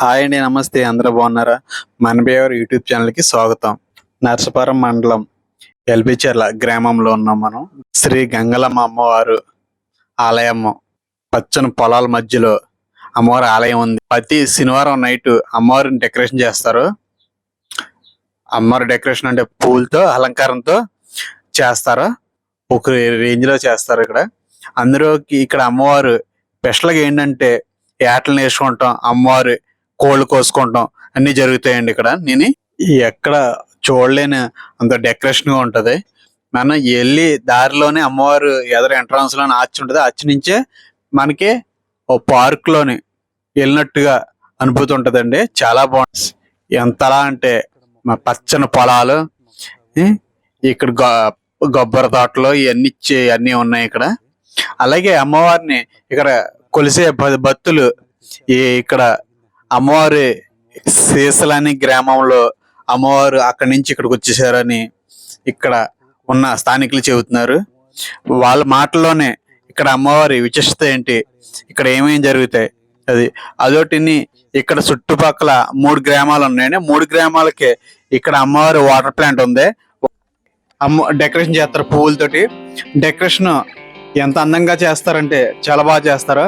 Hi అండి నమస్తే. అందరూ బాగున్నారా? మన బేవర్ యూట్యూబ్ ఛానల్కి స్వాగతం. నర్సపురం మండలం ఎల్బిచర్ల గ్రామంలో ఉన్నాం మనం. శ్రీ గంగలమ్మ అమ్మవారు ఆలయం పచ్చని పొలాల మధ్యలో అమ్మవారి ఆలయం ఉంది. ప్రతి శనివారం నైట్ అమ్మవారిని డెకరేషన్ చేస్తారు. అమ్మవారి డెకరేషన్ అంటే పూలతో అలంకారంతో చేస్తారు. ఒక రేంజ్లో చేస్తారు ఇక్కడ. అందరూకి ఇక్కడ అమ్మవారు స్పెషల్గా ఏంటంటే ఏటలు నేర్చుకుంటాం. అమ్మవారు కోళ్ళు కోసుకుంటాం. అన్ని జరుగుతాయండి ఇక్కడ. నేను ఎక్కడ చూడలేని అంత డెకరేషన్గా ఉంటది. మనం వెళ్ళి దారిలోనే అమ్మవారు ఎదురు ఎంట్రన్స్లోనే ఆచి ఉంటది. ఆర్చ్ నుంచే మనకి ఓ పార్క్లోని వెళ్ళినట్టుగా అనుభూతి ఉంటదండి. చాలా బాగుంటుంది ఎంతలా అంటే మా పచ్చని పొలాలు ఇక్కడ గొ- కొబ్బరి తోటలు ఇవన్నీ అన్నీ ఉన్నాయి ఇక్కడ. అలాగే అమ్మవారిని ఇక్కడ కొలిసే భక్తులు ఈ ఇక్కడ అమ్మవారి శీసలని గ్రామంలో అమ్మవారు అక్కడి నుంచి ఇక్కడికి వచ్చేసారని ఇక్కడ ఉన్న స్థానికులు చెబుతున్నారు. వాళ్ళ మాటల్లోనే ఇక్కడ అమ్మవారి విశిష్టత ఏంటి? ఇక్కడ ఏమేమి జరుగుతాయి? అది అదొకటిని ఇక్కడ చుట్టుపక్కల మూడు గ్రామాలు ఉన్నాయండి. మూడు గ్రామాలకి ఇక్కడ అమ్మవారి వాటర్ ప్లాంట్ ఉంది. అమ్మ డెకరేషన్ చేస్తారు పువ్వులతోటి డెకరేషన్ ఎంత అందంగా చేస్తారంటే చాలా బాగా చేస్తారు.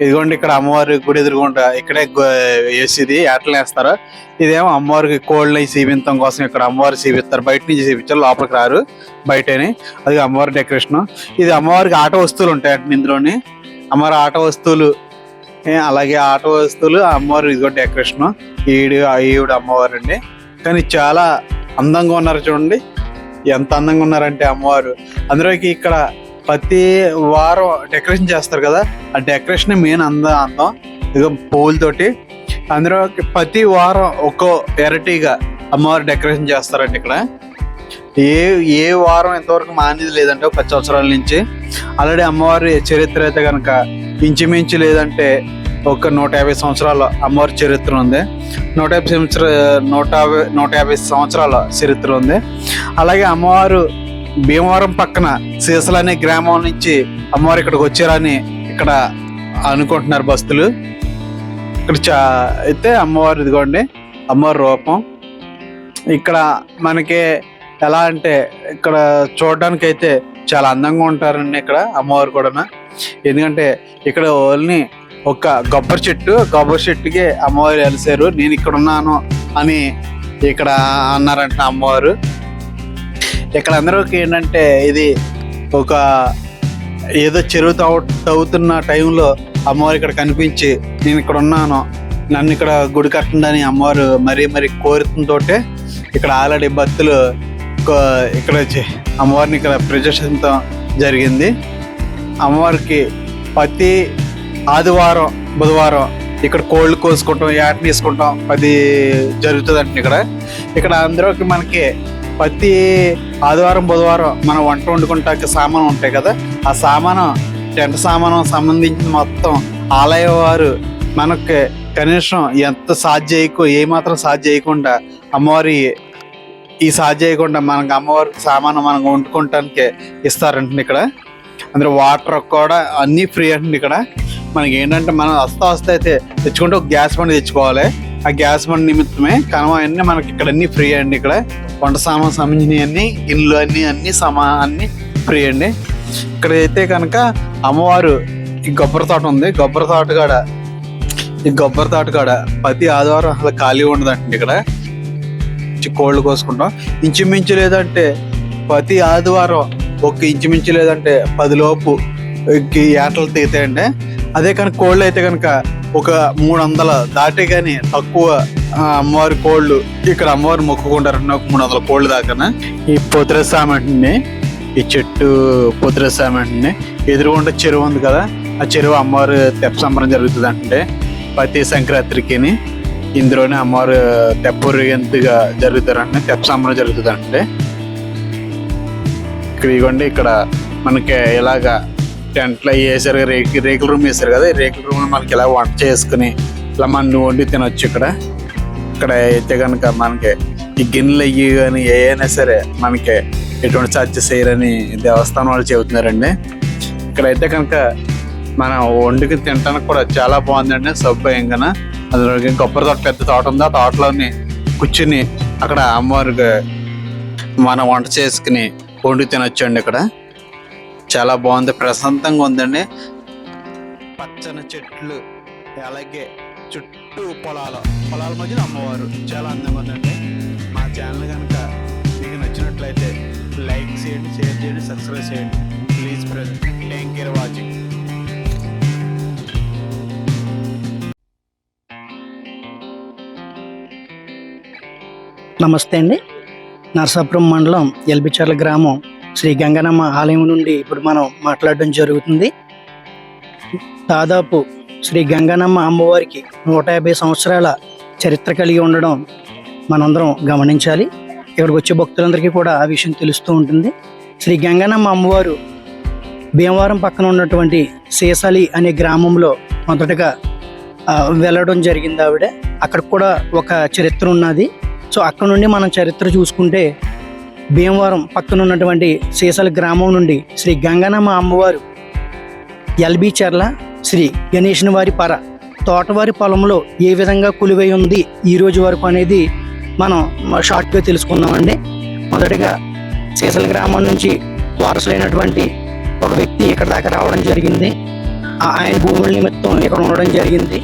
ఇదిగోండి ఇక్కడ అమ్మవారి గుడి ఎదురుకుంటా ఇక్కడే గు- వేసేది ఏటలు వేస్తారు. ఇదేమో అమ్మవారికి కోళ్ళని సీవించడం కోసం ఇక్కడ అమ్మవారు సీవిస్తారు బయట నుంచి సీవించారు లోపలికి రారు బయటని. అది అమ్మవారి డెకరేషన్. ఇది అమ్మవారికి ఆట వస్తువులు ఉంటాయి అటు ఇందులోని. అమ్మవారి ఆట వస్తువులు అలాగే ఆట వస్తువులు అమ్మవారు ఇదిగో డెకరేషన్. ఈడు ఈవిడ అమ్మవారు అండి కానీ చాలా అందంగా ఉన్నారు చూడండి. ఎంత అందంగా ఉన్నారంటే అమ్మవారు. అందులోకి ఇక్కడ ప్రతి వారం డెకరేషన్ చేస్తారు కదా ఆ డెకరేషన్ మెయిన్ అంద అందం ఇక పూలతోటి అందులో ప్రతి వారం ఒక్కో వెరైటీగా అమ్మవారు డెకరేషన్ చేస్తారండి ఇక్కడ. ఏ ఏ వారం ఎంతవరకు మానేది లేదంటే ఒక పది సంవత్సరాల నుంచి. ఆల్రెడీ అమ్మవారి చరిత్ర అయితే కనుక ఇంచుమించు లేదంటే ఒక నూట యాభై సంవత్సరాల అమ్మవారి చరిత్ర ఉంది. నూట యాభై సంవత్సర నూట యాభై నూట యాభై సంవత్సరాల చరిత్ర ఉంది. అలాగే అమ్మవారు భీమవరం పక్కన సీసల అనే గ్రామం నుంచి అమ్మవారు ఇక్కడికి వచ్చారని ఇక్కడ అనుకుంటున్నారు భక్తులు. ఇక్కడ చా అయితే అమ్మవారు ఇదిగోండి అమ్మవారి రూపం. ఇక్కడ మనకి ఎలా అంటే ఇక్కడ చూడడానికి అయితే చాలా అందంగా ఉంటారండి ఇక్కడ అమ్మవారు కూడా ఎందుకంటే ఇక్కడ ఓన్లీ ఒక కొబ్బరి చెట్టు కొబ్బరి చెట్టుకి అమ్మవారు వెలిసారు నేను ఇక్కడ ఉన్నాను అని ఇక్కడ అన్నారంట అమ్మవారు. ఇక్కడ అందరికి ఏంటంటే ఇది ఒక ఏదో చెరువు తవ్వ తవ్వుతున్న టైంలో అమ్మవారు ఇక్కడ కనిపించి నేను ఇక్కడ ఉన్నాను. నన్ను ఇక్కడ గుడి కట్టండి అమ్మవారు మరీ మరీ కోరుతుంటోటే ఇక్కడ ఆల్రెడీ భక్తులు ఇక్కడ వచ్చి అమ్మవారిని ఇక్కడ ప్రదర్శించడం జరిగింది. అమ్మవారికి ప్రతి ఆదివారం బుధవారం ఇక్కడ కోళ్ళు కోసుకుంటాం యాట తీసుకుంటాం అది జరుగుతుంది ఇక్కడ. ఇక్కడ అందరికి మనకి ప్రతి ఆదివారం బుధవారం మనం వంట వండుకుంటాక సామాను ఉంటాయి కదా ఆ సామాను టెంట్ సామాను సంబంధించిన మొత్తం ఆలయ వారు మనకి కనీసం ఎంత సాధ్య చేయకు ఏమాత్రం సాధ్య చేయకుండా అమ్మవారి ఈ సాధ్య చేయకుండా మనకి అమ్మవారి సామాను మనం వండుకోవటానికి ఇస్తారంటుంది ఇక్కడ. అందులో వాటర్ కూడా అన్నీ ఫ్రీ అంటుంది ఇక్కడ. మనకి ఏంటంటే మనం వస్తా వస్తే అయితే తెచ్చుకుంటే ఒక గ్యాస్ బండి తెచ్చుకోవాలి. ఆ గ్యాస్ బండి నిమిత్తమే కనుమ మనకి ఇక్కడ అన్ని ఫ్రీ అండి ఇక్కడ. వంట సామాన్ సంబంధించినవి అన్ని ఇల్లు అన్ని అన్ని సమా అన్ని ఫ్రీ అండి. ఇక్కడ అయితే కనుక అమ్మవారు ఈ కొబ్బరి తోట ఉంది. కొబ్బరి తోట కాడ ఈ కొబ్బరి తోట కాడ ప్రతి ఆదివారం అసలు ఖాళీ ఉండదండి ఇక్కడ. కోళ్ళు కోసుకుంటాం. ఇంచుమించు లేదంటే ప్రతి ఆదివారం ఒక ఇంచుమించు లేదంటే పదిలోపు ఏటలు తీతాయండి. అదే కనుక కోళ్ళు అయితే కనుక ఒక మూడు వందల దాటే కానీ తక్కువ అమ్మవారి కోళ్ళు ఇక్కడ అమ్మవారు మొక్కుకుంటారండి ఒక మూడు వందల కోళ్ళు దాకా ఈ పొద్దురసామండి ఈ చెట్టు పొద్రస్వామి పొద్దురసామండి ఎదురుగుండా చెరువు ఉంది కదా ఆ చెరువు అమ్మవారు తెప్పసంబరం జరుగుతుంది అంటే ప్రతి సంక్రాంతికి ఇందులోనే అమ్మవారు తెప్పూరిగంతుగా జరుగుతారంటే తెప్పసంబరం జరుగుతుంది అంటే ఇక్కడ ఇవ్వండి ఇక్కడ మనకి ఇలాగా టెంట్లు అవి వేసారు రేకు రేకుల రూమ్ వేసారు కదా రేకుల రూమ్ మనకి ఇలా వంట చేసుకుని ఇలా మనం వండి తినొచ్చు ఇక్కడ. ఇక్కడ అయితే కనుక మనకి ఈ గిన్నెలు అయ్యి కానీ ఏవైనా సరే మనకి ఎటువంటి ఛార్జెస్ చేయరని దేవస్థానం వాళ్ళు చెబుతున్నారండి. ఇక్కడైతే కనుక మనం వండుకి తినడానికి కూడా చాలా బాగుందండి. సౌకర్యంగా అందులో కొబ్బరి తోట పెద్ద తోట ఉంది. ఆ తోటలోని కూర్చుని అక్కడ అమ్మవారికి మనం వంట చేసుకుని వండి తినొచ్చండి ఇక్కడ. చాలా బాగుంది. ప్రశాంతంగా ఉందండి. పచ్చని చెట్లు అలాగే చుట్టూ పొలాలు. పొలాల మధ్యన అమ్మవారు చాలా అందంగా ఉందండి. మా ఛానల్ కనుక మీకు నచ్చినట్లయితే లైక్ చేయండి షేర్ చేయండి సబ్స్క్రైబ్ చేయండి. Please friend thank you watching నమస్తే అండి. నరసాపురం మండలం ఎల్బిచర్ల గ్రామం శ్రీ గంగనమ్మ ఆలయం నుండి ఇప్పుడు మనం మాట్లాడడం జరుగుతుంది. దాదాపు శ్రీ గంగనమ్మ అమ్మవారికి నూట యాభై సంవత్సరాల చరిత్ర కలిగి ఉండడం మనందరం గమనించాలి. ఇక్కడికి వచ్చే భక్తులందరికీ కూడా ఆ విషయం తెలుస్తూ ఉంటుంది. శ్రీ గంగనమ్మ అమ్మవారు భీమవరం పక్కన ఉన్నటువంటి సీసాలి అనే గ్రామంలో మొదటగా వెళ్ళడం జరిగింది ఆవిడ. అక్కడ కూడా ఒక చరిత్ర ఉన్నది. సో అక్కడ నుండి మనం చరిత్ర చూసుకుంటే భీమవరం పక్కన ఉన్నటువంటి సీసలి గ్రామం నుండి శ్రీ గంగనమ్మ అమ్మవారు ఎల్బి చర్ల శ్రీ గణేష్ని వారి పర. తోటవారి పొలంలో ఏ విధంగా కొలువై ఉంది ఈ రోజు వరకు అనేది మనం షార్ట్గా తెలుసుకుందామండి. మొదటిగా సీసల గ్రామం నుంచి వారసులైనటువంటి ఒక వ్యక్తి ఇక్కడ దాకా రావడం జరిగింది. ఆ- ఆయన భూముల నిమిత్తం ఇక్కడ ఉండడం జరిగింది.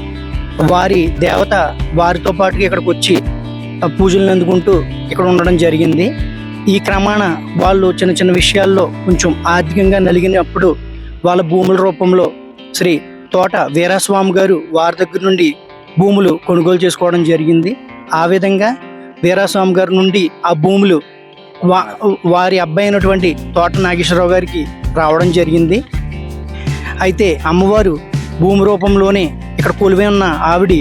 వారి దేవత వారితో పాటుగా ఇక్కడికి వచ్చి ఆ పూజలను అందుకుంటూ ఇక్కడ ఉండడం జరిగింది. ఈ క్రమాన వాళ్ళు చిన్న చిన్న విషయాల్లో కొంచెం ఆర్థికంగా నలిగినప్పుడు వాళ్ళ భూముల రూపంలో శ్రీ తోట వీరాస్వామి గారు వారి దగ్గర నుండి భూములు కొనుగోలు చేసుకోవడం జరిగింది. ఆ విధంగా వీరాస్వామి గారి నుండి ఆ భూములు వా వారి అబ్బాయి అయినటువంటి తోట నాగేశ్వరరావు గారికి రావడం జరిగింది. అయితే అమ్మవారు భూమి రూపంలోనే ఇక్కడ కొలువై ఉన్న ఆవిడి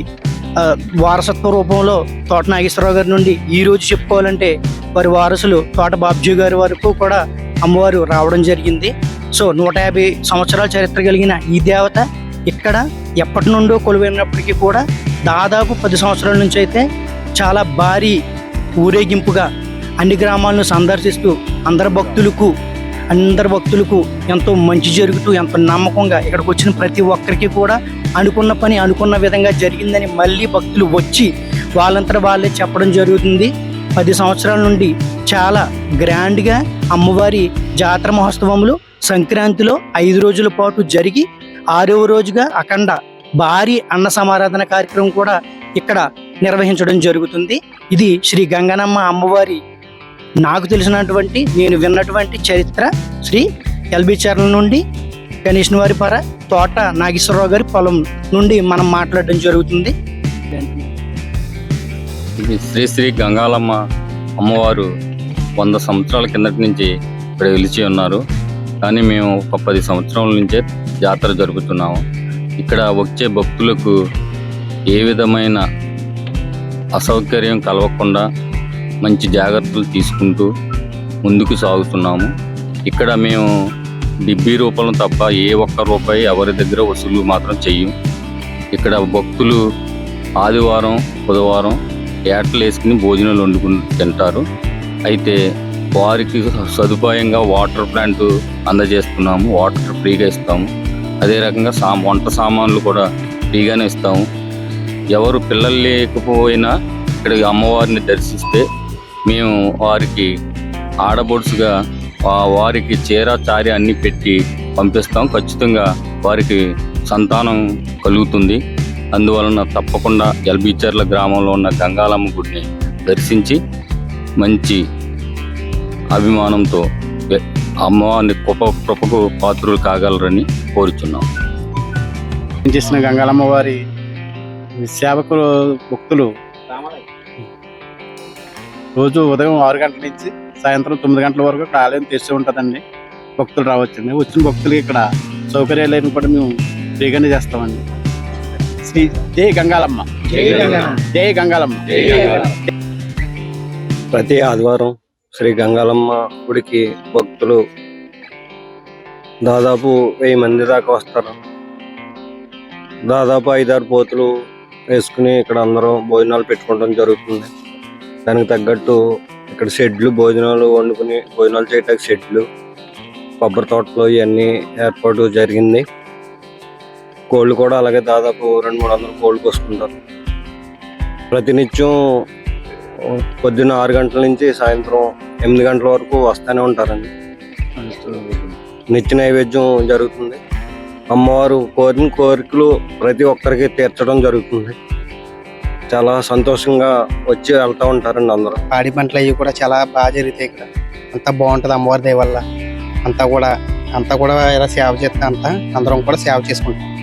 వారసత్వ రూపంలో తోట నాగేశ్వరరావు గారి నుండి ఈ రోజు చెప్పుకోవాలంటే వారి వారసులు తోట బాబ్జీ గారి వరకు కూడా అమ్మవారు రావడం జరిగింది. సో నూట యాభై సంవత్సరాల చరిత్ర కలిగిన ఈ దేవత ఇక్కడ ఎప్పటి నుండో కొలువైనప్పటికీ కూడా దాదాపు పది సంవత్సరాల నుంచి అయితే చాలా భారీ ఊరేగింపుగా అన్ని గ్రామాలను సందర్శిస్తూ అందరి భక్తులకు అందరి భక్తులకు ఎంతో మంచి జరుగుతూ ఎంతో నమ్మకంగా ఇక్కడికి వచ్చిన ప్రతి ఒక్కరికి కూడా అనుకున్న పని అనుకున్న విధంగా జరిగిందని మళ్ళీ భక్తులు వచ్చి వాళ్ళంతా వాళ్ళే చెప్పడం జరుగుతుంది. పది సంవత్సరాల నుండి చాలా గ్రాండ్గా అమ్మవారి జాతర మహోత్సవములు సంక్రాంతిలో ఐదు రోజుల పాటు జరిగి ఆరవ రోజుగా అఖండ భారీ అన్న సమారాధన కార్యక్రమం కూడా ఇక్కడ నిర్వహించడం జరుగుతుంది. ఇది శ్రీ గంగనమ్మ అమ్మవారి నాకు తెలిసినటువంటి నేను విన్నటువంటి చరిత్ర శ్రీ ఎల్బి చర్ల నుండి గణేష్ వారి పర తోట నాగేశ్వరరావు గారి పొలం నుండి మనం మాట్లాడడం జరుగుతుంది. ఇది శ్రీ శ్రీ గంగాలమ్మ అమ్మవారు వంద సంవత్సరాల కిందటి నుంచి ఇక్కడ నిలిచి ఉన్నారు. కానీ మేము ఒక పది సంవత్సరాల నుంచే జాతర జరుపుతున్నాము. ఇక్కడ వచ్చే భక్తులకు ఏ విధమైన అసౌకర్యం కలగకుండా మంచి జాగ్రత్తలు తీసుకుంటూ ముందుకు సాగుతున్నాము. ఇక్కడ మేము డిబ్బీ రూపంలో తప్ప ఏ ఒక్క రూపాయి ఎవరి దగ్గర వసూలు మాత్రం చెయ్యం. ఇక్కడ భక్తులు ఆదివారం బుధవారం ఏటలు వేసుకుని భోజనాలు వండుకుని తింటారు. అయితే వారికి సదుపాయంగా వాటర్ ప్లాంట్ అందజేస్తున్నాము వాటర్ ఫ్రీగా ఇస్తాము. అదే రకంగా సా వంట సామాన్లు కూడా ఫ్రీగానే ఇస్తాము. ఎవరు పిల్లలు లేకపోయినా ఇక్కడ అమ్మవారిని దర్శిస్తే మేము వారికి ఆడబొడుసుగా వారికి చీర చారి అన్ని పెట్టి పంపిస్తాం. ఖచ్చితంగా వారికి సంతానం కలుగుతుంది. అందువలన తప్పకుండా ఎల్బీచర్ల గ్రామంలో ఉన్న గంగాలమ్మ గుడిని దర్శించి మంచి అభిమానంతో అమ్మవారిని కృప కృపకు పాత్రులు కాగలరని కోరుచున్నాం. చేసిన గంగాలమ్మ వారి సేవకులు భక్తులు? రోజు ఉదయం ఆరు గంటల నుంచి సాయంత్రం తొమ్మిది గంటల వరకు ఇక్కడ ఆలయం తెరిచి ఉంటుందండి. భక్తులు రావచ్చండి. వచ్చిన భక్తులకి ఇక్కడ సౌకర్యాలు లేని కూడా మేము ఫ్రీగానే చేస్తామండి. శ్రీ జై గంగాలమ్మ. జై గంగాలమ్మ. ప్రతి ఆదివారం శ్రీ గంగాలమ్మ గుడికి భక్తులు దాదాపు వెయ్యి మంది దాకా వస్తారు. దాదాపు ఐదారు పోతులు వేసుకుని ఇక్కడ అందరం భోజనాలు పెట్టుకోవడం జరుగుతుంది. దానికి తగ్గట్టు ఇక్కడ షెడ్లు భోజనాలు వండుకుని భోజనాలు చేయటానికి షెడ్లు కొబ్బరి తోటలు ఇవన్నీ ఏర్పాటు జరిగింది. కోళ్ళు కూడా అలాగే దాదాపు రెండు మూడు వందల కోళ్ళు కోసుకుంటారు ప్రతినిత్యం పొద్దున్న ఆరు గంటల నుంచి సాయంత్రం ఎనిమిది గంటల వరకు వస్తూనే ఉంటారండి. నిత్య నైవేద్యం జరుగుతుంది. అమ్మవారు కోరిన కోరికలు ప్రతి ఒక్కరికి తీర్చడం జరుగుతుంది. చాలా సంతోషంగా వచ్చి వెళ్తూ ఉంటారండి అందరూ. పాడి పంటలు అవి కూడా చాలా బాగా జరుగుతాయి ఇక్కడ. అంతా బాగుంటుంది అమ్మవారి దయ వల్ల. అంతా కూడా అంతా కూడా ఇలా సేవ చేస్తే అంతా అందరం కూడా సేవ చేసుకుంటాం.